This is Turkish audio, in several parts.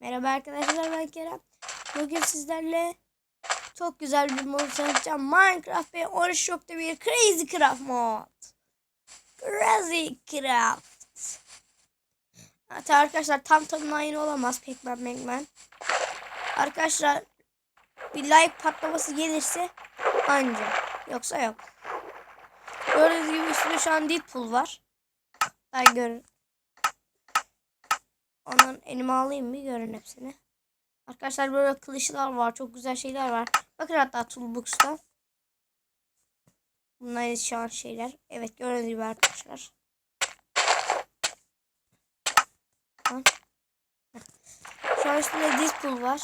Merhaba arkadaşlar ben Kerem. Bugün sizlerle çok güzel bir mod tanıtacağım. Minecraft ve 13.1 Crazy Craft mod. Crazy Craft. Hatta arkadaşlar tam tanımına aynı olamaz Pac-Man Pac-Man. Arkadaşlar bir like patlaması gelirse anca. Yoksa yok. Gördüğünüz gibi üstünde şu an Deadpool var. Ben görün. Ondan elime alayım mı görün hepsini. Arkadaşlar böyle kılıçlar var. Çok güzel şeyler var. Bakın hatta Toolbox'ta. Bunlar şu an şeyler. Evet gördüğünüz gibi arkadaşlar. Şu an üstünde Deadpool var.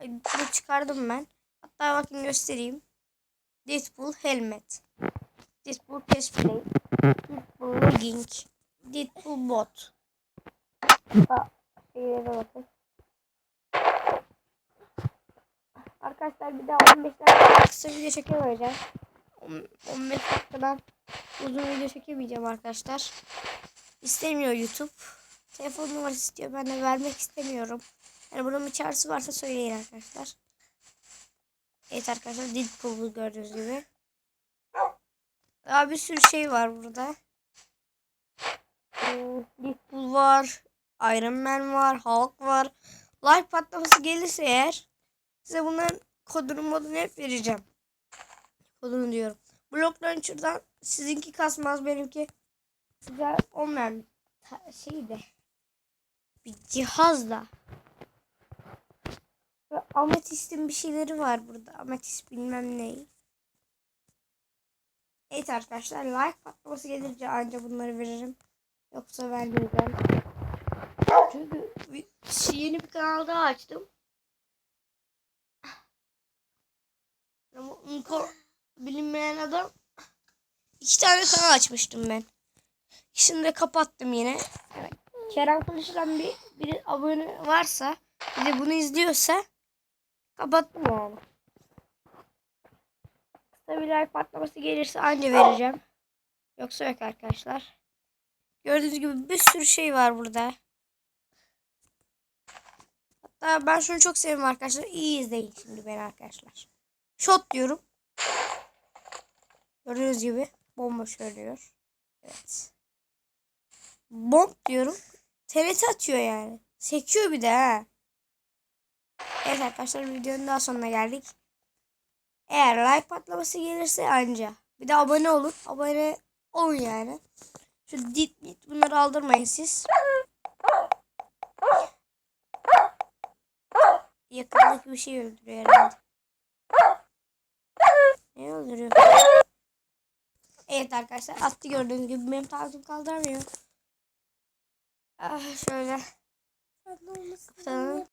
Bunu çıkardım ben. Hatta bakın göstereyim. Deadpool helmet. Deadpool chestplate. Deadpool legging. Deadpool bot. Şeylere bakın. Arkadaşlar bir daha 15 dakika kısa video çekemeyeceğim. On- 15 dakikadan uzun video çekemeyeceğim arkadaşlar. İstemiyor YouTube. Telefon numarası istiyor. Ben de vermek istemiyorum. Yani bunun bir çağrısı varsa söyleyin arkadaşlar. Evet arkadaşlar Deadpool'u gördüğünüz gibi. Daha bir sürü şey var burada. Hmm, Deadpool var. Iron Man var. Hulk var. Like patlaması gelirse eğer size bunların kodunu modunu hep vereceğim. Kodunu diyorum. Block Launcher'dan sizinki kasmaz benimki. Güzel olmayan bir ta- şey de. Bir cihazla. Ve ametistin bir şeyleri var burada. Ametist bilmem ne. Evet arkadaşlar like patlaması gelince anca bunları veririm. Yoksa vermeyeceğim. Çünkü bir- yeni bir kanal daha açtım. Ama bilinmeyen adam iki tane kanal açmıştım ben. İkisini de kapattım yine. Yani Kerem Kılıç'tan bir, bir abone varsa bir de bunu izliyorsa kapattım yani. Kısa bir like patlaması gelirse anca vereceğim. Yoksa yok arkadaşlar. Gördüğünüz gibi bir sürü şey var burada. Hatta ben şunu çok seviyorum arkadaşlar. İyi izleyin şimdi beni arkadaşlar. Shot diyorum. Gördüğünüz gibi bomba söylüyor. Evet. Bomb diyorum. TRT atıyor yani. Sekiyor bir de ha. Evet arkadaşlar videonun daha sonuna geldik. Eğer like patlaması gelirse anca. Bir de abone olun. Abone olun yani. Şu dit mit bunları aldırmayın siz. Yakındaki bir şey öldürüyor herhalde. Ne öldürüyor? Evet arkadaşlar attı gördüğünüz gibi benim tarzım kaldıramıyor. Ah şöyle. Kapatalım.